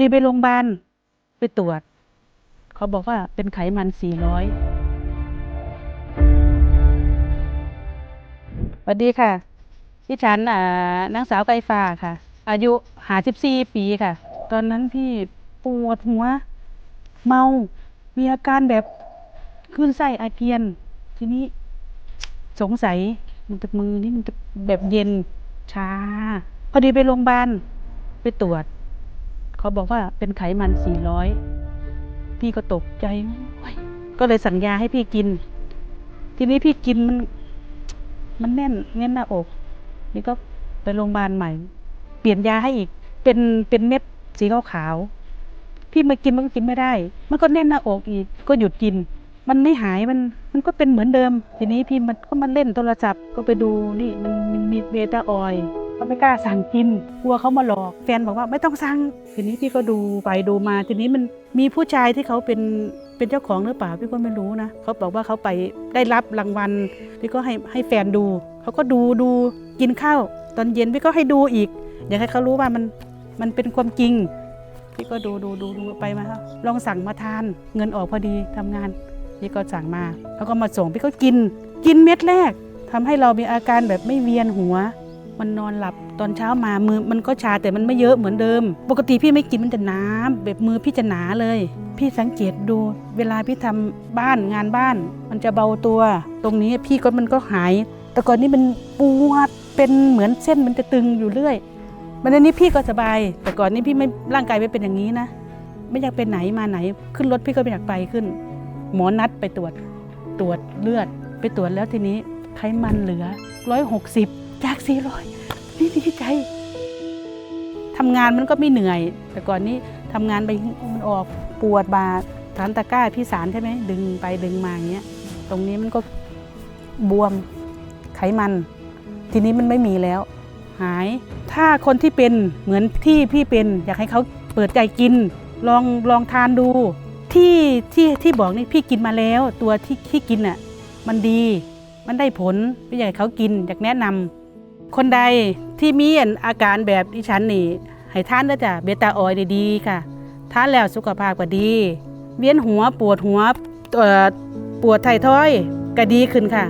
ดีไปโรงพยาบาลไปตรวจ เขาบอกว่าเป็นไขมันสี่ร้อยสวัสดีค่ะดิฉันอ่านางสาวไกฟ้าค่ะ อายุหาสิบสี่ปีค่ะ ตอนนั้นพี่ปวดหัว เมา มีอาการแบบขึ้นไส้อาเจียน ทีนี้สงสัยมันจะมือนี่มันจะแบบเย็นชาพอดีไปโรงพยาบาลไปตรวจ เขาบอกว่าเป็นไขมันสี่ร้อยพี่ก็ตกใจก็เลยสั่งยาให้พี่กิน ทีนี้พี่กินมัน มันแน่นแน่นหน้าอก นี่ก็ไปโรงพยาบาลใหม่ เปลี่ยนยาให้อีก เป็นเป็นเม็ดสีขาวๆพี่มากินมันก็กินไม่ได้ มันก็แน่นหน้าอกอีก ก็หยุดกิน มันไม่หายมัน มันก็เป็นเหมือนเดิม ทีนี้พี่มันก็มาเล่นโทรศัพท์ก็ไปดูนี่มันมันมีเบต้าออยล์ ก็ไม่กล้าสั่งกินกลัวเขามาหลอกแฟนบอกว่าไม่ต้องสั่งทีนี้พี่ก็ดูไปดูมา ทีนี้มันมีผู้ชายที่เขาเป็นเป็นเจ้าของหรือเปล่าพี่ก็ไม่รู้นะเขาบอกว่าเขาไปได้รับรางวัลพี่ก็ให้ให้แฟนดูเขาก็ดูดูกินข้าวตอนเย็นพี่ก็ให้ดูอีก อยากให้เขารู้ว่ามันมันเป็นความจริงพี่ก็ดูดูดูดูไปมาลองสั่งมาทานเงินออกพอดีทำงานพี่ก็สั่งมาเขาก็มาส่งพี่ก็กิน กินเม็ดแรกทำให้เรามีอาการแบบไม่เวียนหัว มันนอนหลับตอนเช้ามามือมันก็ชาแต่มันไม่เยอะเหมือนเดิม ปกติพี่ไม่กินมันจะหนาแบบมือพี่จะหนาเลย พี่สังเกตดู เวลาพี่ทำบ้านงานบ้าน มันจะเบาตัว ตรงนี้พี่ก็มันก็หาย แต่ก่อนนี้มันปวดเป็นเหมือนเส้นมันจะตึงอยู่เรื่อยมันอันนี้พี่ก็สบาย แต่ก่อนนี้พี่ไม่ร่างกายไม่เป็นอย่างนี้นะ ไม่อยากไปไหนมาไหน ขึ้นรถพี่ก็ไม่อยากไปขึ้น หมอนัดไปตรวจตรวจเลือดไปตรวจแล้วทีนี้ไขมันเหลือร้อยหกสิบ จากสี่ร้อยพี่ดีใจทำงานมันก็ไม่เหนื่อย แต่ก่อนนี้ทำงานไปมันออกปวดบาฐานตะกร้าพี่สารใช่ไหมดึงไปดึงมาอย่างเงี้ย ตรงนี้มันก็บวมไขมัน ทีนี้มันไม่มีแล้ว หายถ้าคนที่เป็นเหมือนที่พี่เป็น อยากให้เขาเปิดใจกิน ลองลองทานดู ที่ที่ที่บอกนี่พี่กินมาแล้ว ตัวที่ที่กินอะมันดี มันได้ผลพี่อยากให้เขากินอยากแนะนำ คนใดที่มีอาการแบบดิฉันนี่ให้ท่านเด้อจ้ะเบต้าออยดีๆค่ะทานแล้วสุขภาพก็ดี เวียนหัวปวดหัวปวดไททอยก็ดีขึ้นค่ะ